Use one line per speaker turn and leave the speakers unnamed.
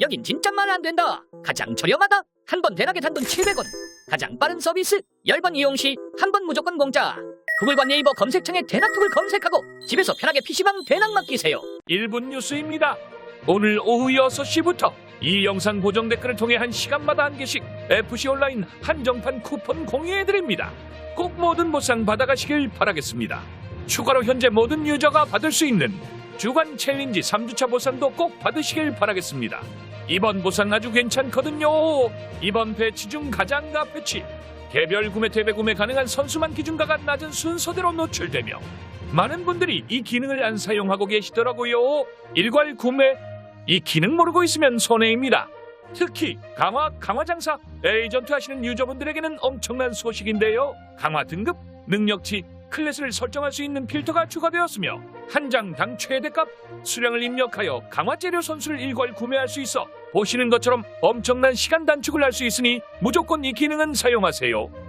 여긴 진짜 말 안 된다. 가장 저렴하다. 한 번 대낮에 단돈 700원. 가장 빠른 서비스. 10번 이용 시 한 번 무조건 공짜. 구글과 네이버 검색창에 대낙톡을 검색하고 집에서 편하게 PC방 대낙 맡기세요.
1분 뉴스입니다. 오늘 오후 6시부터 이 영상 고정 댓글을 통해 한 시간마다 한 개씩 FC 온라인 한정판 쿠폰 공유해드립니다. 꼭 모든 보상 받아가시길 바라겠습니다. 추가로 현재 모든 유저가 받을 수 있는 주간 챌린지 3주차 보상도 꼭 받으시길 바라겠습니다. 이번 보상 아주 괜찮거든요. 이번 배치 중 가장가 배치. 개별 구매 대배 구매 가능한 선수만 기준가가 낮은 순서대로 노출되며 많은 분들이 이 기능을 안 사용하고 계시더라고요. 일괄 구매 이 기능 모르고 있으면 손해입니다. 특히 강화 강화 장사 에이전트 하시는 유저분들에게는 엄청난 소식인데요. 강화 등급 능력치 클래스를 설정할 수 있는 필터가 추가되었으며 한 장당 최대값 수량을 입력하여 강화 재료 선수를 일괄 구매할 수 있어 보시는 것처럼 엄청난 시간 단축을 할 수 있으니 무조건 이 기능은 사용하세요.